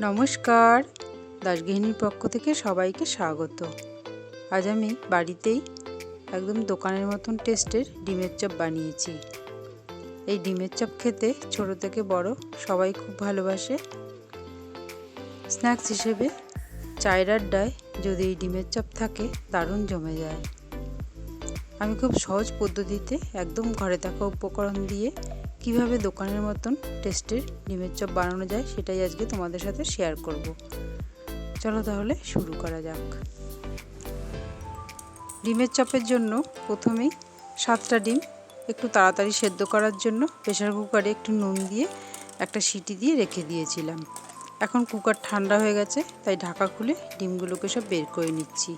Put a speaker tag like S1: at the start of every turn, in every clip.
S1: নমস্কার। দাসগৃহিণীর পক্ষ থেকে সবাইকে স্বাগত। আজ আমি বাড়িতেই একদম দোকানের মতন টেস্টের ডিমের চপ বানিয়েছি। এই ডিমের চপ খেতে ছোট থেকে বড় সবাই খুব ভালোবাসে। স্ন্যাক্স হিসেবে চায়ের আড্ডায় যদি এই ডিমের চপ থাকে, দারুণ জমে যায়। আমি খুব সহজ পদ্ধতিতে একদম ঘরে থাকা উপকরণ দিয়ে কীভাবে দোকানের মতন টেস্টের ডিমের চপ বানানো যায় সেটাই আজকে তোমাদের সাথে শেয়ার করব। চলো তাহলে শুরু করা যাক। ডিমের চপের জন্য প্রথমেই সাতটা ডিম একটু তাড়াতাড়ি সেদ্ধ করার জন্য প্রেশার কুকারে একটু নুন দিয়ে একটা সিটি দিয়ে রেখে দিয়েছিলাম। এখন কুকার ঠান্ডা হয়ে গেছে, তাই ঢাকা খুলে ডিমগুলোকে সব বের করে নিচ্ছি।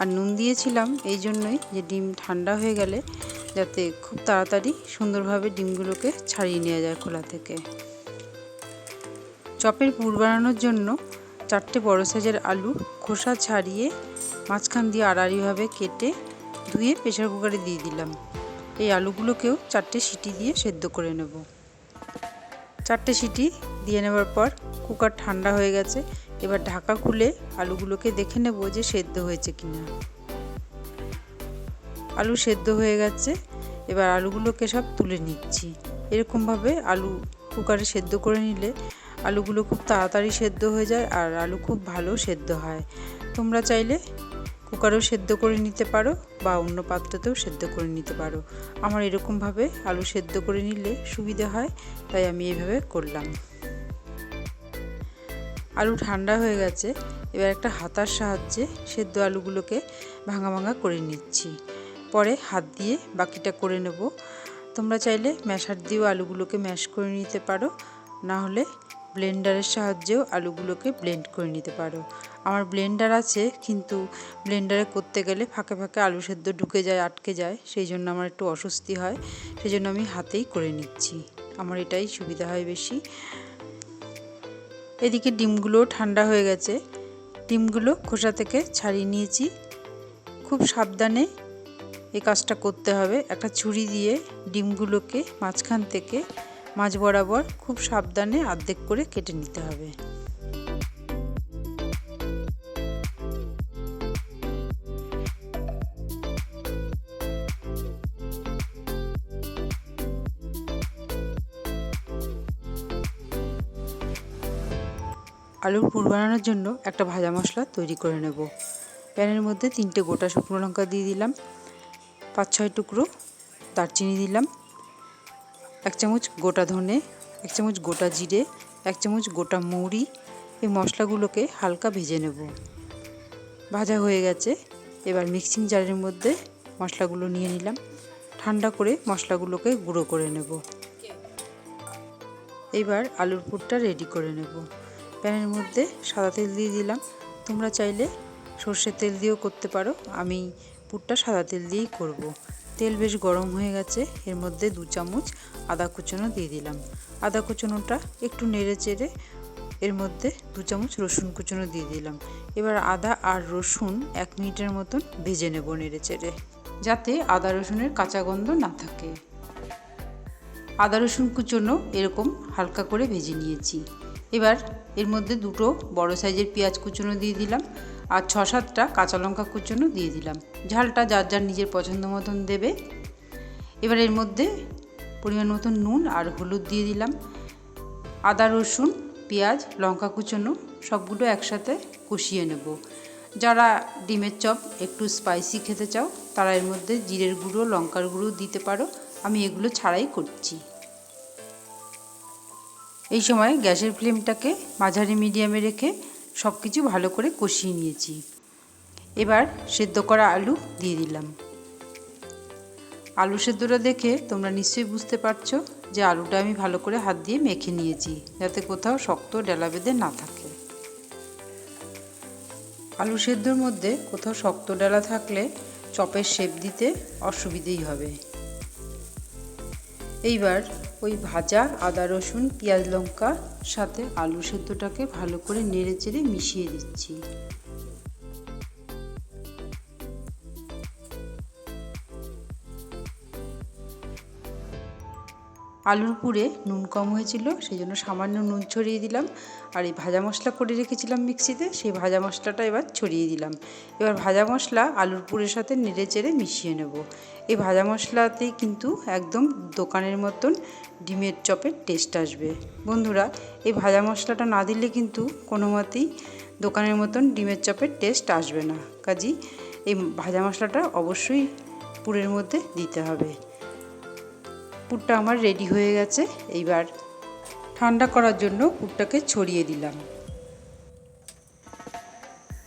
S1: আর নুন দিয়েছিলাম, এই জন্যই যে ডিম ঠান্ডা হয়ে গেলে যাতে খুব তাড়াতাড়ি সুন্দরভাবে ডিমগুলোকে ছাড়িয়ে নেওয়া যায় খোলা থেকে। চপের পুর বানানোর জন্য চারটে বড় সাইজের আলু খোসা ছাড়িয়ে মাঝখান দিয়ে আড়াআড়িভাবে কেটে ধুয়ে প্রেশার কুকারে দিয়ে দিলাম। এই আলুগুলোকেও চারটে সিটি দিয়ে সেদ্ধ করে নেব। চারটে সিটি দিয়ে নেবার পর কুকার ঠান্ডা হয়ে গেছে এবার ঢাকা খুলে আলুগুলোকে দেখে নেব যে সেদ্ধ হয়েছে কিনা। আলু সেদ্ধ হয়ে গেছে, এবার আলুগুলোকে সব তুলে নিচ্ছি। এরকমভাবে আলু কুকারে সেদ্ধ করে নিলে আলুগুলো খুব তাড়াতাড়ি সেদ্ধ হয়ে যায় আর আলু খুব ভালো সেদ্ধ হয়। তোমরা চাইলে কুকারেও সেদ্ধ করে নিতে পারো বা অন্য পাত্রতেও সেদ্ধ করে নিতে পারো। আমার এরকমভাবে আলু সেদ্ধ করে নিলে সুবিধে হয়, তাই আমি এইভাবে করলাম। আলু ঠান্ডা হয়ে গেছে, এবার একটা হাতার সাহায্যে সেদ্ধ আলুগুলোকে ভাঙা ভাঙা করে নিচ্ছি। পরে হাত দিয়ে বাকিটা করে নেব। তোমরা চাইলে ম্যাশার দিয়েও আলুগুলোকে ম্যাশ করে নিতে পারো, না হলে ব্লেন্ডারের সাহায্যেও আলুগুলোকে ব্লেন্ড করে নিতে পারো। আমার ব্লেন্ডার আছে, কিন্তু ব্লেন্ডারে করতে গেলে ফাঁকে ফাঁকে আলু সেদ্ধ ঢুকে যায়, আটকে যায়, সেই জন্য আমার একটু অস্বস্তি হয়, সেই জন্য আমি হাতেই করে নিচ্ছি। আমার এটাই সুবিধা হয় বেশি। এদিকে ডিমগুলো ঠান্ডা হয়ে গেছে। ডিমগুলো খোসা থেকে ছাড়িয়ে নিয়েছি। খুব সাবধানে এই কাজটা করতে হবে। একটা ছুরি দিয়ে ডিমগুলোকে মাঝখান থেকে মাঝ বরাবর খুব সাবধানে আর্ধেক করে কেটে নিতে হবে। আলুর পুর বানানোর জন্য একটা ভাজা মশলা তৈরি করে নেব। প্যানের মধ্যে তিনটে গোটা শুকনো লঙ্কা দিয়ে দিলাম, পাঁচ ছয় টুকরো দারচিনি দিলাম, এক চামচ গোটা ধনে, এক চামচ গোটা জিরে, এক চামচ গোটা মৌরি এই মশলাগুলোকে হালকা ভেজে নেব। ভাজা হয়ে গেছে, এবার মিক্সিং জারের মধ্যে মশলাগুলো নিয়ে নিলাম, ঠান্ডা করে মশলাগুলোকে গুঁড়ো করে নেব। এবার আলুর পুরটা রেডি করে নেব। প্যানের মধ্যে সাদা তেল দিয়ে দিলাম। তোমরা চাইলে সর্ষের তেল দিয়েও করতে পারো। আমি পুরটা সাদা তেল দিয়েই করব। তেল বেশ গরম হয়ে গেছে। এর মধ্যে দু চামচ আদা কুচনো দিয়ে দিলাম। আদা কুচনোটা একটু নেড়ে চেড়ে এর মধ্যে দু চামচ রসুন কুচনো দিয়ে দিলাম। এবার আদা আর রসুন এক মিনিটের মতন ভেজে নেব নেড়ে চেড়ে, যাতে আদা রসুনের কাঁচা গন্ধ না থাকে। আদা রসুন কুচনো এরকম হালকা করে ভেজে নিয়েছি। এবার এর মধ্যে দুটো বড় সাইজের পেঁয়াজ কুচনো দিয়ে দিলাম আর ছ সাতটা কাঁচা লঙ্কা কুচনো দিয়ে দিলাম। ঝালটা যার যার নিজের পছন্দ মতন দেবে। এবার এর মধ্যে পরিমাণ মতন নুন আর হলুদ দিয়ে দিলাম। আদা, রসুন, পেঁয়াজ, লঙ্কা কুচনো সবগুলো একসাথে কষিয়ে নেব। যারা ডিমের চপ একটু স্পাইসি খেতে চাও, তারা এর মধ্যে জিরের গুঁড়ো, লঙ্কার গুঁড়ো দিতে পারো। আমি এগুলো ছাড়াই করছি। এই সময় গ্যাসের ফ্লেমটাকে মাঝারি মিডিয়ামে রেখে সব কিছু ভালো করে কষিয়ে নিয়েছি। এবার সেদ্ধ করা আলু দিয়ে দিলাম। আলু সেদ্ধটা দেখে তোমরা নিশ্চয়ই বুঝতে পারছ যে আলুটা আমি ভালো করে হাত দিয়ে মেখে নিয়েছি, যাতে কোথাও শক্ত ডেলা বেঁধে না থাকে। আলু সেদ্ধর মধ্যে কোথাও শক্ত ডালা থাকলে চপের শেপ দিতে অসুবিধেই হবে। এইবার ওই ভাজা আদা, রসুন, পেঁয়াজ লঙ্কা সাথে আলু সেদ্ধটাকে ভালো করে নেড়ে চেড়ে মিশিয়ে দিচ্ছি। আলুর পুরে নুন কম হয়েছিল, সেই জন্য সামান্য নুন ছড়িয়ে দিলাম। আর এই ভাজা মশলা করে রেখেছিলাম মিক্সিতে, সেই ভাজা মশলাটা এবার ছড়িয়ে দিলাম। এবার ভাজা মশলা আলুর পুরের সাথে নেড়ে চেড়ে মিশিয়ে নেব। এই ভাজা মশলাতেই কিন্তু একদম দোকানের মতন ডিমের চপের টেস্ট আসবে। বন্ধুরা, এই ভাজা মশলাটা না দিলে কিন্তু কোনো মতেই দোকানের মতন ডিমের চপের টেস্ট আসবে না। কাজী এই ভাজা মশলাটা অবশ্যই পুরের মধ্যে দিতে হবে। পুরটা আমার রেডি হয়ে গেছে। এইবার ঠান্ডা করার জন্য পুরটাকে ছড়িয়ে দিলাম।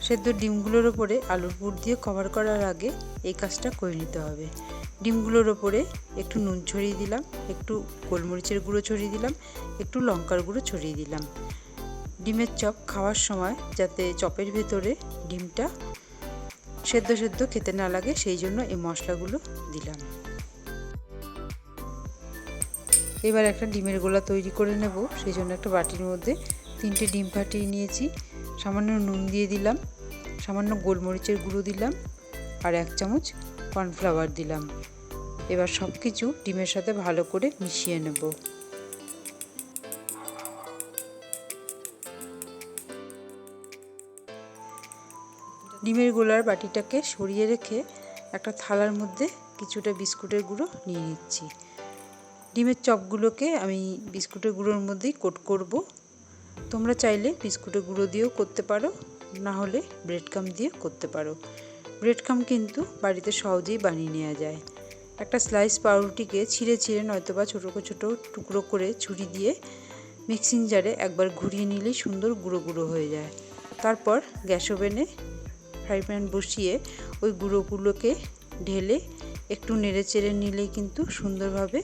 S1: সেদ্ধ ডিমগুলোর ওপরে আলুর পুর দিয়ে কভার করার আগে এই কাজটা করে নিতে হবে। ডিমগুলোর ওপরে একটু নুন ছড়িয়ে দিলাম, একটু গোলমরিচের গুঁড়ো ছড়িয়ে দিলাম, একটু লঙ্কার গুঁড়ো ছড়িয়ে দিলাম। ডিমের চপ খাওয়ার সময় যাতে চপের ভেতরে ডিমটা সেদ্ধ সেদ্ধ খেতে না লাগে, সেই জন্য এই মশলাগুলো দিলাম। এবার একটা ডিমের গোলা তৈরি করে নেব, সেই জন্য একটা বাটির মধ্যে তিনটে ডিম ফাটিয়ে নিয়েছি। সামান্য নুন দিয়ে দিলাম, সামান্য গোলমরিচের গুঁড়ো দিলাম আর এক চামচ কর্নফ্লাওয়ার দিলাম। এবার সব কিছু ডিমের সাথে ভালো করে মিশিয়ে নেব। ডিমের গোলার বাটিটাকে সরিয়ে রেখে একটা থালার মধ্যে কিছুটা বিস্কুটের গুঁড়ো নিয়ে নিচ্ছি। ডিমের চপগুলোকে আমি বিস্কুটের গুঁড়োর মধ্যেই কোট করব। তোমরা চাইলে বিস্কুটের গুঁড়ো দিয়েও করতে পারো, না হলে ব্রেড কাম দিয়ে করতে পারো। ব্রেড কাম কিন্তু বাড়িতে সহজেই বানিয়ে নেওয়া যায়। একটা স্লাইস পাউরুটিকে ছিঁড়ে ছিঁড়ে নয়তোবা ছোটো ছোটো টুকরো করে ছুরি দিয়ে মিক্সিং জারে একবার ঘুরিয়ে নিলেই সুন্দর গুঁড়ো গুঁড়ো হয়ে যায়। তারপর গ্যাস ওভেনে ফ্রাই প্যান বসিয়ে ওই গুঁড়োগুলোকে ঢেলে একটু নেড়ে চেড়ে নিলেই কিন্তু সুন্দরভাবে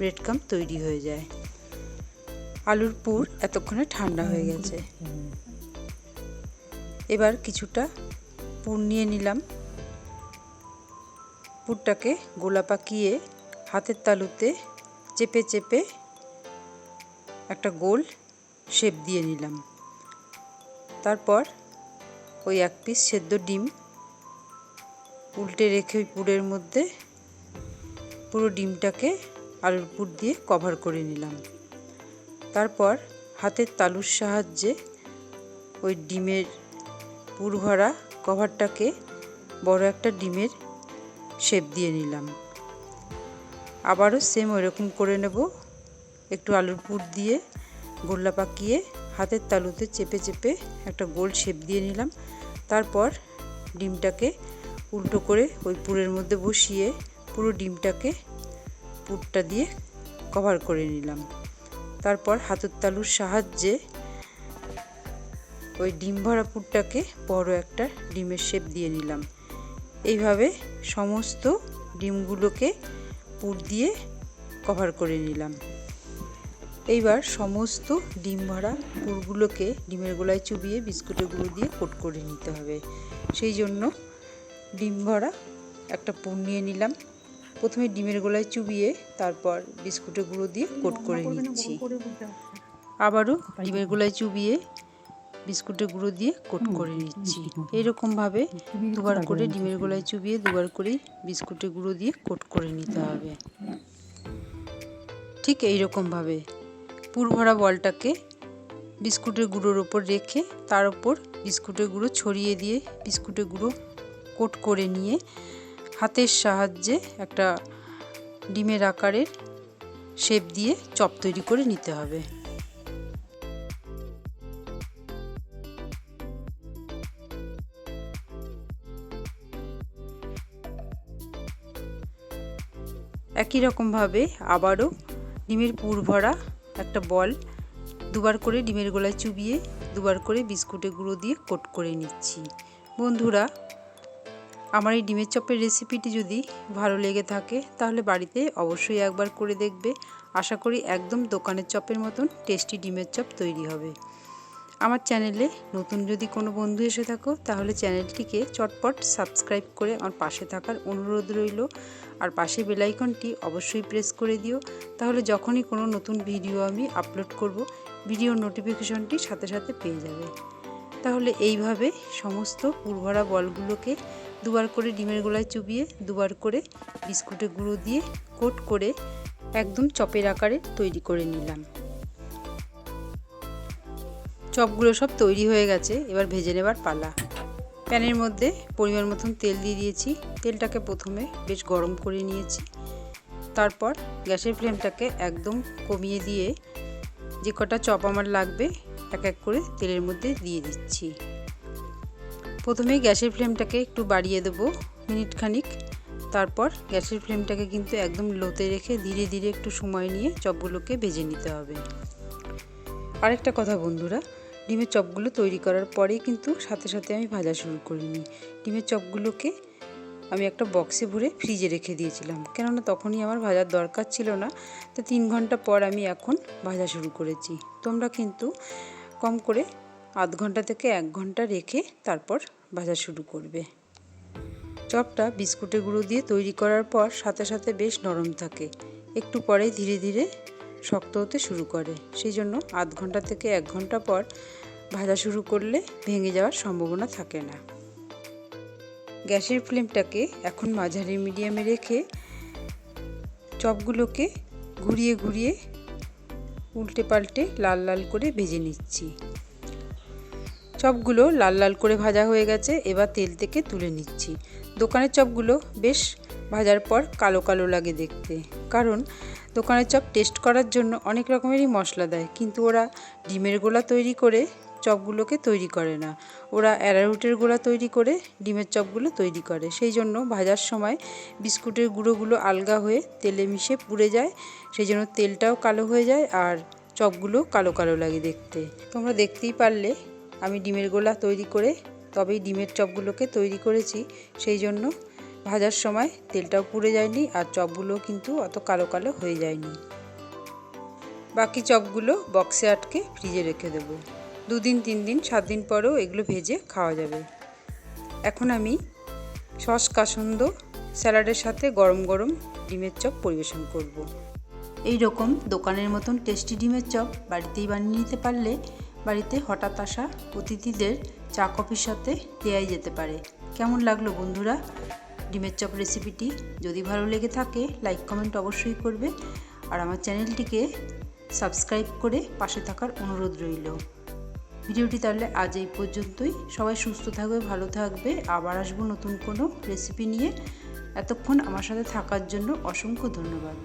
S1: ব্রেড তৈরি হয়ে যায়। আলুর পুর এতক্ষণে ঠান্ডা হয়ে গেছে। এবার কিছুটা পুর নিয়ে নিলাম। পুরটাকে গোলা পাকিয়ে হাতের তালুতে চেপে চেপে একটা গোল শেপ দিয়ে নিলাম। তারপর ওই এক পিস সেদ্ধ ডিম উল্টে রেখে ওই পুরের মধ্যে পুরো ডিমটাকে আলুর পুর দিয়ে কভার করে নিলাম। তারপর হাতের তালুর সাহায্যে ওই ডিমের পুর ভরা কভারটাকে বড় একটা ডিমের শেপ দিয়ে নিলাম। আবারও সেম ওইরকম করে নেব। একটু আলুর পুর দিয়ে গোল্লা পাকিয়ে হাতের তালুতে চেপে চেপে একটা গোল শেপ দিয়ে নিলাম। তারপর ডিমটাকে উল্টো করে ওই পুরের মধ্যে বসিয়ে পুরো ডিমটাকে পুরটা দিয়ে কভার করে নিলাম। তারপর হাতের তালুর সাহায্যে ওই ডিম ভরা পুরটাকে বড় একটা ডিমের শেপ দিয়ে নিলাম। এইভাবে সমস্ত ডিমগুলোকে পুর দিয়ে কভার করে নিলাম। এইবার সমস্ত ডিম ভরা পুরগুলোকে ডিমের গোলায় চুবিয়ে বিস্কুটের গুঁড়ো দিয়ে কোট করে নিতে হবে। সেই জন্য ডিম ভরা একটা পুর নিয়ে নিলাম। প্রথমে ডিমের গোলায় চুবিয়ে তারপর বিস্কুটের গুঁড়ো দিয়ে কোট করে নিচ্ছি। আবারও ডিমের গোলায় চুবিয়ে বিস্কুটের গুঁড়ো দিয়ে কোট করে নিচ্ছি। এইরকমভাবে দুবার করে ডিমের গোলায় চুবিয়ে দুবার করেই বিস্কুটের গুঁড়ো দিয়ে কোট করে নিতে হবে। ঠিক এইরকমভাবে পুর ভরা বলটাকে বিস্কুটের গুঁড়োর ওপর রেখে তার ওপর বিস্কুটের গুঁড়ো ছড়িয়ে দিয়ে বিস্কুটের গুঁড়ো কোট করে নিয়ে হাতের সাহায্যে একটা ডিমের আকারের শেপ দিয়ে চপ তৈরি করে নিতে হবে। একই রকমভাবে আবারও ডিমের পুর ভরা একটা বল দুবার করে ডিমের গোলায় চুবিয়ে দুবার করে বিস্কুটে গুঁড়ো দিয়ে কোট করে নিচ্ছি। বন্ধুরা আমার এই ডিমের চপের রেসিপিটি যদি ভালো লেগে থাকে, তাহলে বাড়িতে অবশ্যই একবার করে দেখবে। আশা করি একদম দোকানের চপের মতন টেস্টি ডিমের চপ তৈরি হবে। আমার চ্যানেলে নতুন যদি কোনো বন্ধু এসে থাকো, তাহলে চ্যানেলটিকে চটপট সাবস্ক্রাইব করে আমার পাশে থাকার অনুরোধ রইল। আর পাশে বেলাইকনটি অবশ্যই প্রেস করে দিও। তাহলে যখনই কোনো নতুন ভিডিও আমি আপলোড করব ভিডিও নোটিফিকেশনটি সাথে সাথে পেয়ে যাবে। তাহলে এইভাবে সমস্ত পুরভরা বলগুলোকে দুবার করে ডিমের গোলায় চুবিয়ে, দুবার করে বিস্কুটে গুঁড়ো দিয়ে কোট করে একদম চপের আকারে তৈরি করে নিলাম। চপগুলো সব তৈরি হয়ে গেছে, এবার ভেজে নেবার পালা। প্যানের মধ্যে পরিমাণ মতন তেল দিয়ে দিয়েছি। তেলটাকে প্রথমে বেশ গরম করে নিয়েছি। তারপর গ্যাসের ফ্লেমটাকে একদম কমিয়ে দিয়ে যে কটা চপ আমার লাগবে, এক এক করে তেলের মধ্যে দিয়ে দিচ্ছি। প্রথমে গ্যাসের ফ্লেমটাকে একটু বাড়িয়ে দেবো মিনিট খানিক তারপর গ্যাসের ফ্লেমটাকে কিন্তু একদম লোতে রেখে ধীরে ধীরে একটু সময় নিয়ে চপগুলোকে ভেজে নিতে হবে। আরেকটা কথা বন্ধুরা, ডিমের চপগুলো তৈরি করার পরেই কিন্তু সাথে সাথে আমি ভাজা শুরু করিনি। ডিমের চপগুলোকে আমি একটা বক্সে ভরে ফ্রিজে রেখে দিয়েছিলাম, কেননা তখনই আমার ভাজার দরকার ছিল না। তো তিন ঘণ্টা পর আমি এখন ভাজা শুরু করেছি। তোমরা কিন্তু কম করে আধ ঘণ্টা থেকে এক ঘণ্টা রেখে তারপর ভাজা শুরু করবে। চপটা বিস্কুটের গুঁড়ো দিয়ে তৈরি করার পর সাথে সাথে বেশ নরম থাকে। একটু পরে ধীরে ধীরে শক্ত হতে শুরু করে। সেই জন্য আধ ঘণ্টা থেকে এক ঘণ্টা পর ভাজা শুরু করলে ভেঙে যাওয়ার সম্ভাবনা থাকে না। গ্যাসের ফ্লেমটাকে এখন মাঝারি মিডিয়ামে রেখে চপগুলোকে ঘুরিয়ে ঘুরিয়ে উল্টে পাল্টে লাল লাল করে ভেজে নিচ্ছি। চপগুলো লাল লাল করে ভাজা হয়ে গেছে, এবার তেল থেকে তুলে নিচ্ছি। দোকানের চপগুলো বেশ ভাজার পর কালো কালো লাগে দেখতে। কারণ দোকানের চপ টেস্ট করার জন্য অনেক রকমেরই মশলা দেয়, কিন্তু ওরা ডিমের গোলা তৈরি করে চপগুলোকে তৈরি করে না। ওরা অ্যারারুটের গোলা তৈরি করে ডিমের চপগুলো তৈরি করে। সেই জন্য ভাজার সময় বিস্কুটের গুঁড়োগুলো আলগা হয়ে তেলে মিশে পুড়ে যায়, সেই জন্য তেলটাও কালো হয়ে যায় আর চপগুলো কালো কালো লাগে দেখতে। তোমরা দেখতেই পারলে আমি ডিমের গোলা তৈরি করে তবেই ডিমের চপগুলোকে তৈরি করেছি। সেই জন্য ভাজার সময় তেলটাও পুড়ে যায়নি আর চপগুলো কিন্তু অত কালো কালো হয়ে যায়নি। বাকি চপগুলো বক্সে আটকে ফ্রিজে রেখে দেবো। দুদিন, তিন দিন, সাত দিন পরেও এগুলো ভেজে খাওয়া যাবে। এখন আমি সস কাসন্দ স্যালাডের সাথে গরম গরম ডিমের চপ পরিবেশন করব। এই রকম দোকানের মতন টেস্টি ডিমের চপ বাড়িতেই বানিয়ে নিতে পারলে বাড়িতে হঠাৎ আসা অতিথিদের চা কফির সাথে দেয়াই যেতে পারে। কেমন লাগল বন্ধুরা? ডিমের চপ রেসিপিটি যদি ভালো লেগে থাকে লাইক কমেন্ট অবশ্যই করবে আর আমার চ্যানেলটিকে সাবস্ক্রাইব করে পাশে থাকার অনুরোধ রইল। ভিডিওটি তাহলে আজ এই পর্যন্তই। সবাই সুস্থ থাকবে, ভালো থাকবে। আবার আসব নতুন কোনো রেসিপি নিয়ে। এতক্ষণ আমার সাথে থাকার জন্য অসংখ্য ধন্যবাদ।